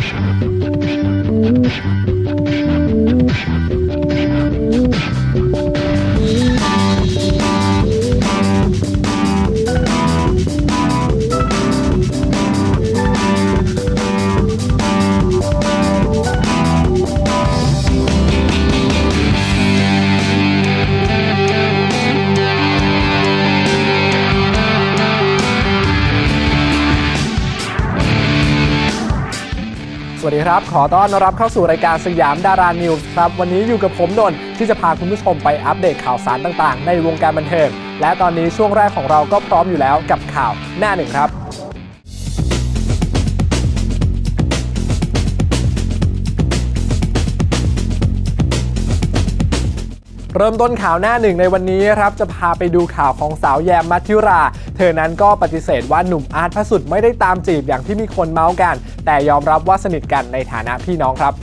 うん。 ดีครับ ขอต้อนรับเข้าสู่รายการสยามดารานิวส์ครับ วันนี้อยู่กับผมนนท์ที่จะพาคุณผู้ชมไปอัปเดตข่าวสารต่างๆ ในวงการบันเทิง และตอนนี้ช่วงแรกของเราก็พร้อมอยู่แล้วกับข่าวหน้าหนึ่งครับ เริ่มต้นข่าวหน้าหนึ่งในวันนี้ครับจะพาไปดูข่าวของสาวแยมมัทธิรา เธอนั้นก็ปฏิเสธว่าหนุ่มอาร์ตพระสุดไม่ได้ตามจีบอย่างที่มีคนเมาส์กัน แต่ยอมรับว่าสนิทกันในฐานะพี่น้องครับ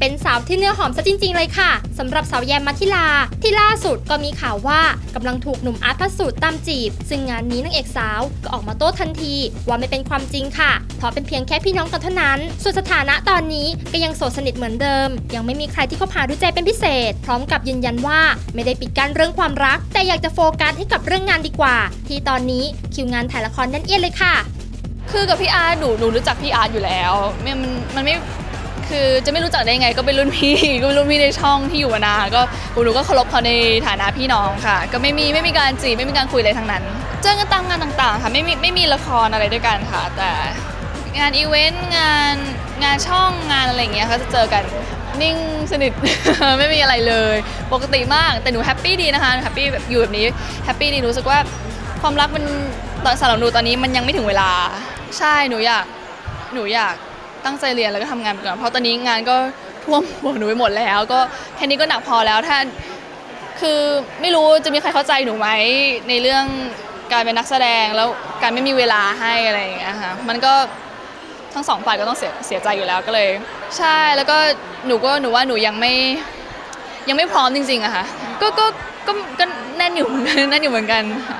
เป็นสาวที่เนื้อหอมซะจริง ๆ เลยค่ะสำหรับสาวแยมมัทิลา ที่ล่าสุดก็มีข่าวว่ากำลังถูกหนุ่มอาร์ตพระสูตรตามจีบ ซึ่งงานนี้นางเอกสาวก็ออกมาโต้ทันที ว่าไม่เป็นความจริงค่ะ เพราะเป็นเพียงแค่พี่น้องกันเท่านั้น ส่วนสถานะตอนนี้ก็ยังโสดสนิทเหมือนเดิม ยังไม่มีใครที่คบหาดูใจเป็นพิเศษ พร้อมกับยืนยันว่าไม่ได้ปิดกั้นเรื่องความรัก แต่อยากจะโฟกัสให้กับเรื่องงานดีกว่า ที่ตอนนี้คิวงานถ่ายละครแน่นเอียดเลยค่ะคือกับพี่อาร์ตหนูหนูรู้จักพี่อาร์ตอยู่แล้วมันมันไม่ คือจะไม่รู้จักได้ยังไงก็เป็นรุ่นพี่ ก็เป็นรุ่นพี่ในช่องที่อยู่มานานก็หนูก็เคารพเขาในฐานะพี่น้องค่ะ ก็ไม่มีไม่มีการจีบไม่มีการคุยอะไรทั้งนั้น เจอกันตามงานต่างๆ ค่ะไม่มีไม่มีละครอะไรด้วยกันค่ะ แต่งานอีเวนต์งานงานช่องงานอะไรอย่างเงี้ยเขาจะเจอกันนิ่งสนิท ไม่มีอะไรเลย ปกติมากแต่หนูแฮปปี้ดีนะคะแฮปปี้แบบอยู่แบบนี้แฮปปี้ดีรู้สึกว่าความรักมันตอนสำหรับหนูตอนนี้มันยังไม่ถึงเวลา ใช่หนูอยากหนูอยาก ตั้งใจเรียนแล้วก็ทำงานไปก่อนเพราะตอนนี้งานก็ท่วมหัวหนูไปหมดแล้ว ก็แค่นี้ก็หนักพอแล้วถ้า คือไม่รู้จะมีใครเข้าใจหนูไหมในเรื่องการเป็นนักแสดงแล้วการไม่มีเวลาให้อะไรอย่างเงี้ยค่ะมันก็ทั้งสองฝ่ายก็ต้องเสียเสียใจอยู่แล้วก็เลย ใช่แล้วก็หนูก็หนูว่าหนูยังไม่ยังไม่พร้อมจริงๆอะค่ะก็ก็ก็ก็แน่นอยู่แน่นอยู่เหมือนกันค่ะ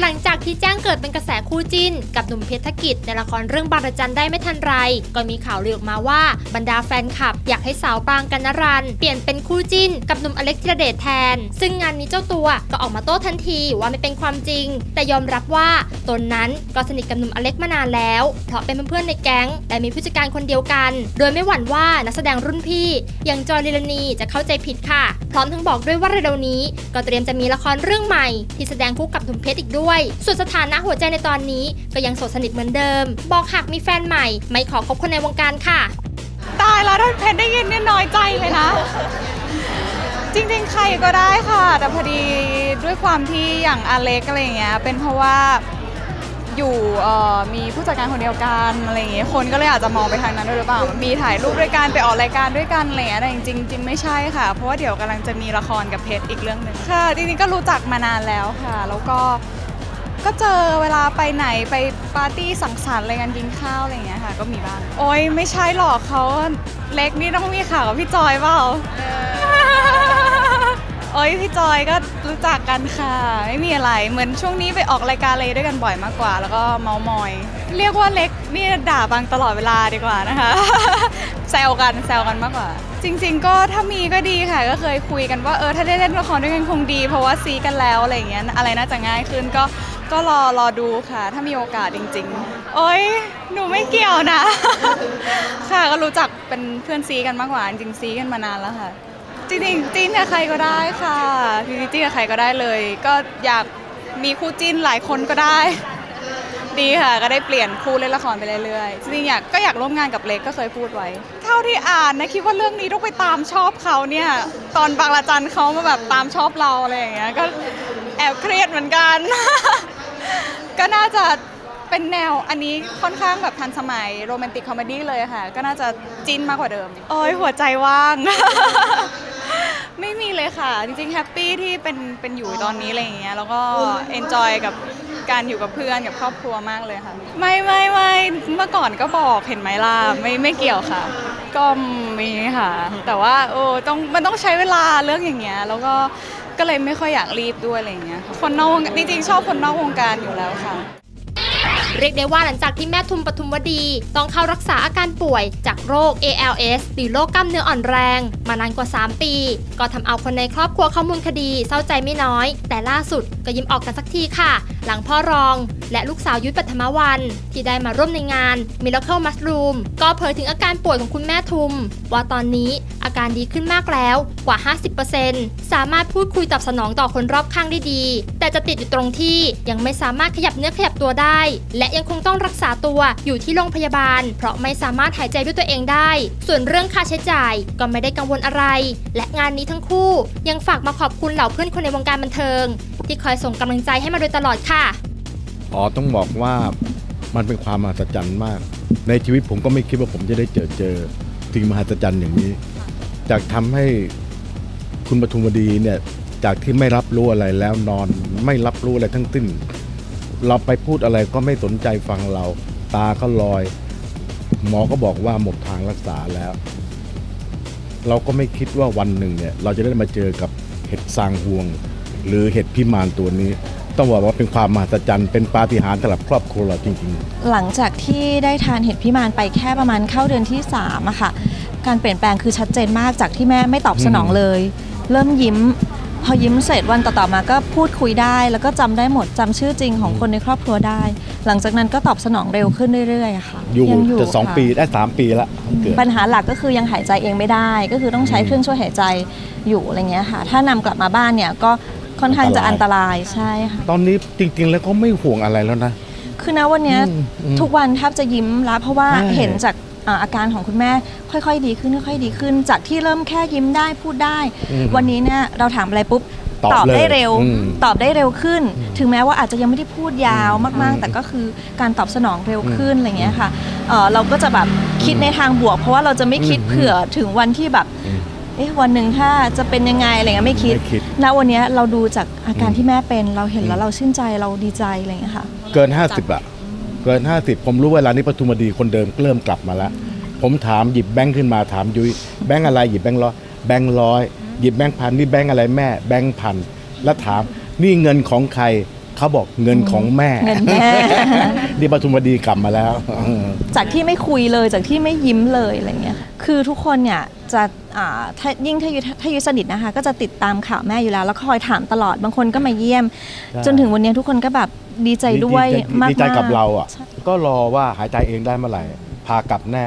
หลังจากที่แจ้งเกิดเป็นกระแสคู่จิ้น กับหนุ่มเพชรธกิจในละครเรื่องบางระจันได้ไม่ทันไร ก็มีข่าวลือออกมาว่าบรรดาแฟนคลับ อยากให้สาวปรางกันนรัน เปลี่ยนเป็นคู่จิ้น กับหนุ่มอเล็กธีรเดชแทน ซึ่งงานนี้เจ้าตัวก็ออกมาโต้ทันทีว่าไม่เป็นความจริง แต่ยอมรับว่าตนนั้นก็สนิทกับหนุ่มอเล็กมานานแล้ว เพราะเป็นเพื่อนๆในแก๊งและมีผู้จัดการคนเดียวกัน โดยไม่หวั่นว่านักแสดงรุ่นพี่อย่างจอยลิลานีจะเข้าใจผิดค่ะ พร้อมทั้งบอกด้วยว่าเร็วนี้ ก็เตรียมจะมีละครเรื่องใหม่ที่แสดงคู่กับหนุ่มเพชรอีกด้วยส่วนสถานะหัวใจในตอนนี้ก็ยังโสดสนิทเหมือนเดิม บอกหากมีแฟนใหม่ ไม่ขอคบคนในวงการค่ะ ตายแล้วถ้าเพชรได้ยินเนี่ยน้อยใจเลยนะ จริงๆ ใครก็ได้ค่ะ แต่พอดีด้วยความที่อย่างอเล็กอะไรเงี้ยเป็นเพราะว่าอยู่มีผู้จัดการคนเดียวกันอะไรอย่างเงี้ยคนก็เลยอาจจะมองไปทางนั้นด้วยหรือเปล่า มีถ่ายรูปด้วยกันไปออกรายการด้วยกันอะไรอย่างเงี้ยแต่จริงๆจริงไม่ใช่ค่ะ เพราะว่าเดี๋ยวกำลังจะมีละครกับเพชรอีกเรื่องหนึ่งค่ะจริงๆก็รู้จักมานานแล้วค่ะ แล้วก็ ก็เจอเวลาไปไหนไปปาร์ตี้สังสรรค์อะไรกันกินข้าวอะไรอย่างเงี้ยค่ะ ก็มีบ้าง โอ้ยไม่ใช่หรอกเขาเล็กนี่ต้องมีข่าวกับพี่จอยเปล่าโอ้ยพี่จอยก็รู้จักกันค่ะ ไม่มีอะไรเหมือนช่วงนี้ไปออกรายการอะไรด้วยกันบ่อยมากกว่า แล้วก็เมามอย เรียกว่าเล็กนี่ด่าบางตลอดเวลาดีกว่านะคะแซวกันแซวกันมากกว่า จริง ๆ ก็ถ้ามีก็ดีค่ะ ก็เคยคุยกันว่าเออถ้าได้เล่นละครด้วยกันคงดี เพราะว่าซีกันแล้วอะไรอย่างเงี้ยอะไรน่าจะง่ายขึ้นก็ ก็รอรอดูค่ะ ถ้ามีโอกาสจริง ๆ โอ้ยหนูไม่เกี่ยวนะ ค่ะก็รู้จักเป็นเพื่อนซีกันมากกว่าจริงๆซีกันมานานแล้วค่ะ จริงๆจิ้นกับใครก็ได้ค่ะจริงๆจิ้นกับใครก็ได้เลย ก็อยากมีคู่จิ้นหลายคนก็ได้ ดีค่ะ ก็ได้เปลี่ยนคู่เล่นละครไปเรื่อยๆจริงๆอยากก็อยากร่วมงานกับเล็กก็เคยพูดไว้ เท่าที่อ่านนะคิดว่าเรื่องนี้ต้องไปตามชอบเขาเนี่ย ตอนบางละจันเขามาแบบตามชอบเราอะไรอย่างเงี้ยก็แอบเครียดเหมือนกัน ก็น่าจะเป็นแนวอันนี้ค่อนข้างแบบทันสมัยโรแมนติกคอมเมดี้เลยค่ะ ก็น่าจะจิ้นมากกว่าเดิมโอ้ยหัวใจว่าง ไม่มีเลยค่ะ จริงๆแฮปปี้ที่เป็นเป็นอยู่ตอนนี้อะไรอย่างเงี้ยแล้วก็เอนจอยกับการอยู่กับเพื่อนกับครอบครัวมากเลยค่ะ ไม่ไม่ไม่เมื่อก่อนก็บอกเห็นไหมล่ะไม่ไม่เกี่ยวค่ะ ก็มีค่ะ แต่ว่าโอ้ต้องมันต้องใช้เวลาเรื่องอย่างเงี้ยแล้วก็ ก็เลยไม่ค่อยอยากรีบด้วยอะไรอย่างเงี้ยค่ะคนนอกวงจริงๆชอบคนนอกวงการอยู่แล้วค่ะ เรียกได้ว่าหลังจากที่แม่ทุมปทุมวดี ต้องเข้ารักษาอาการป่วยจากโรค ALS หรือโรคกล้ามเนื้ออ่อนแรง มานานกว่า 3 ปี ก็ทำเอาคนในครอบครัวข้อมูลคดีเศร้าใจไม่น้อย แต่ล่าสุดก็ยิ้มออกกันสักทีค่ะ หลังพ่อรอง และลูกสาวยุ้ยปัทมวัน ที่ได้มาร่วมในงาน Miracle Mushroom ก็เผยถึงอาการป่วยของคุณแม่ทุม ว่าตอนนี้อาการดีขึ้นมากแล้วกว่า 50%สามารถพูดคุยตอบสนองต่อคนรอบข้างได้ดี แต่จะติดอยู่ตรงที่ยังไม่สามารถขยับเนื้อขยับตัวได้และยังคงต้องรักษาตัวอยู่ที่โรงพยาบาล เพราะไม่สามารถหายใจด้วยตัวเองได้ ส่วนเรื่องค่าใช้จ่ายก็ไม่ได้กังวลอะไร และงานนี้ทั้งคู่ ยังฝากมาขอบคุณเหล่าเพื่อนคนในวงการบันเทิง ที่คอยส่งกำลังใจให้มาโดยตลอดค่ะอ๋อต้องบอกว่ามันเป็นความมหัศจรรย์มาก ในชีวิตผมก็ไม่คิดว่าผมจะได้เจอเจอสิ่งมหัศจรรย์อย่างนี้ จากทำให้คุณปทุมวดีเนี่ยจากที่ไม่รับรู้อะไรแล้วนอนไม่รับรู้อะไรทั้งสิ้น เราไปพูดอะไรก็ไม่สนใจฟังเรา ตาก็ลอย หมอก็บอกว่าหมดทางรักษาแล้ว เราก็ไม่คิดว่าวันหนึ่งเนี่ย เราจะได้มาเจอกับเห็ดซางห่วง หรือเห็ดพิมานตัวนี้ ต้องบอกว่าเป็นความมหัศจรรย์เป็นปาฏิหาริย์สำหรับครอบครัวเราจริง ๆ หลังจากที่ได้ทานเห็ดพิมานไปแค่ประมาณเข้าเดือนที่3อะค่ะ การเปลี่ยนแปลงคือชัดเจนมากจากที่แม่ไม่ตอบสนองเลย เริ่มยิ้ม พอยิ้มเสร็จวันต่อๆมาก็พูดคุยได้ แล้วก็จำได้หมดจำชื่อจริงของคนในครอบครัวได้ หลังจากนั้นก็ตอบสนองเร็วขึ้นเรื่อยๆอะค่ะอยู่ยังจะสองค่ะ ปีได้สามปีละเกิด ปัญหาหลักก็คือยังหายใจเองไม่ได้ ก็คือต้องใช้อืมเครื่องช่วยหายใจอยู่อะไรเงี้ยค่ะ ถ้านำกลับมาบ้านเนี่ยก็ค่อนข้างจะอัอันนตตรารายยใช่ค่ะ ตอนนี้จริง ๆ แล้วก็ไม่ห่วงอะไรแล้วนะ คือนะวันเนี้ยอืมอืมทุกวันแทบจะยิ้มแล้วเพราะว่าใช่เห็นจาก อ่าอาการของคุณแม่ค่อยๆ ดีขึ้นค่อยๆดีขึ้น จากที่เริ่มแค่ยิ้มได้พูดได้อืมวันนี้เนี่ยเราถามอะไรปุ๊บตอบเลยได้เร็วอืมตอบได้เร็วขึ้น ถึงแม้ว่าอาจจะยังไม่ได้พูดยาวมากอืมๆแต่ก็คือการตอบสนองเร็วอืมขึ้นอะไรเงี้ยค่ะเอ่อเราก็จะแบบคิดในทางบวก เพราะว่าเราจะไม่คิดอืมเผื่อถึงวันที่แบบอืมเอ๊ะวันหนึ่งถ้าจะเป็นยังไงอะไรเงี้ยไม่คิดไม่คิดณวันเนี้ยเราดูจากอาการอืมที่แม่เป็นเราเห็นแล้วอืมเราชื่นใจเราดีใจอะไรเงี้ยค่ะ เกิน 50อะ เกิน 50 ผมรู้เวลานี้ปทุมดีคนเดิมเริ่มกลับมาแล้ว ผมถามหยิบแบงค์ขึ้นมาถามยุ้ยแบงค์อะไรหยิบแบงค์ร้อยแบงค์ร้อยหยิบแบงค์พันนี่แบงค์อะไรแม่ แบงค์พันแล้วถามนี่เงินของใครเขาบอกเงินของแม่เงินแม่นี่ปทุมดีกลับมาแล้ว จากที่ไม่คุยเลยจากที่ไม่ยิ้มเลยอะไรเงี้ยคือทุกคนเนี่ย จะอ่าถ้ายิ่งถ้ายุถ้ายุสนิทนะคะ ก็จะติดตามข่าวแม่อยู่แล้ว แล้วคอยถามตลอดบางคนก็มาเยี่ยมใช่จนถึงวันนี้ทุกคนก็แบบดีใจด้วยดีใจมากๆดีใจกับเราอะใช่ก็รอว่าหายใจเองได้เมื่อไหร่พากลับแน่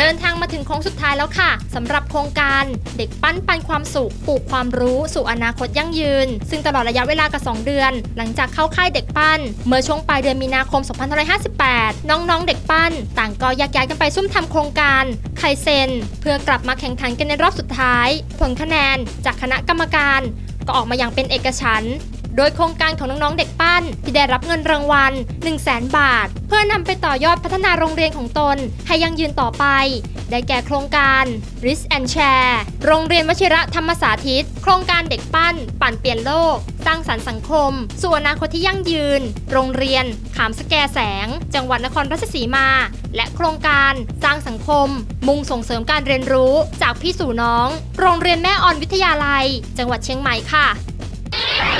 เดินทางมาถึงโค้งสุดท้ายแล้วค่ะสำหรับโครงการเด็กปั้นปันความสุขปลูกความรู้สู่อนาคตยั่งยืน ซึ่งตลอดระยะเวลากว่า2เดือน หลังจากเข้าค่ายเด็กปั้น เมื่อช่วงปลายเดือนมีนาคม 2558 น้องๆ เด็กปั้น ต่างก็แยกย้ายกันไปซุ่มทำโครงการไคเซนเพื่อกลับมาแข่งขันกันในรอบสุดท้าย ผลคะแนนจากคณะกรรมการ ก็ออกมาอย่างเป็นเอกฉันท์ โดยโครงการของน้องๆเด็กปั้น ที่ได้รับเงินรางวัล 1 0 0 0 0แบาท เพื่อนำไปต่อยอดพัฒนาโรงเรียนของตน ให้ยังยืนต่อไป ได้แก่โครงการ r i s and Share โรงเรียนวชิระธรรมสาธิต โครงการเด็กปั้น ปั่นเปลี่ยนโลก สร้างสรรค์สังคม สู่อนาคตที่ยั่งยืน โรงเรียน ขามสแกแสง จังหวัดนครราชสีมา และโครงการสร้างสังคม มุ่งส่งเสริมการเรียนรู้จากพี่สู่น้อง โรงเรียนแม่ออนวิทยาลัย จังหวัดเชียงใหม่ค่ะ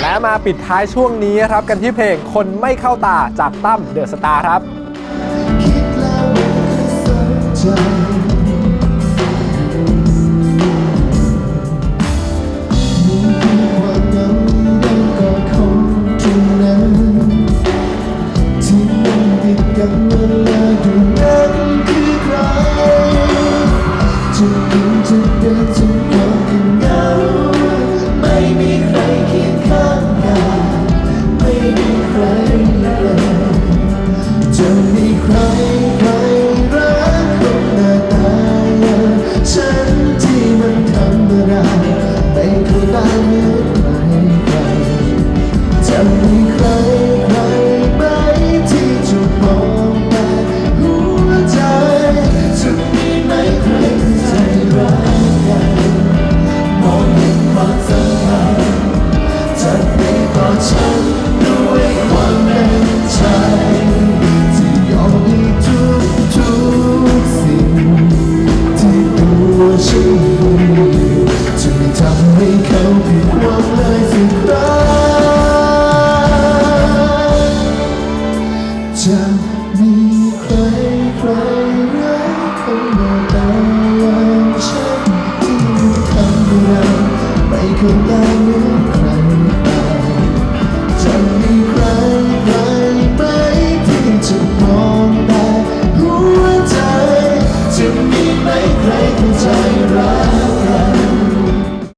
และมาปิดท้ายช่วงนี้ครับกันที่เพลงคนไม่เข้าตาจากตั้มเดอะสตาร์ครับ คือการนี้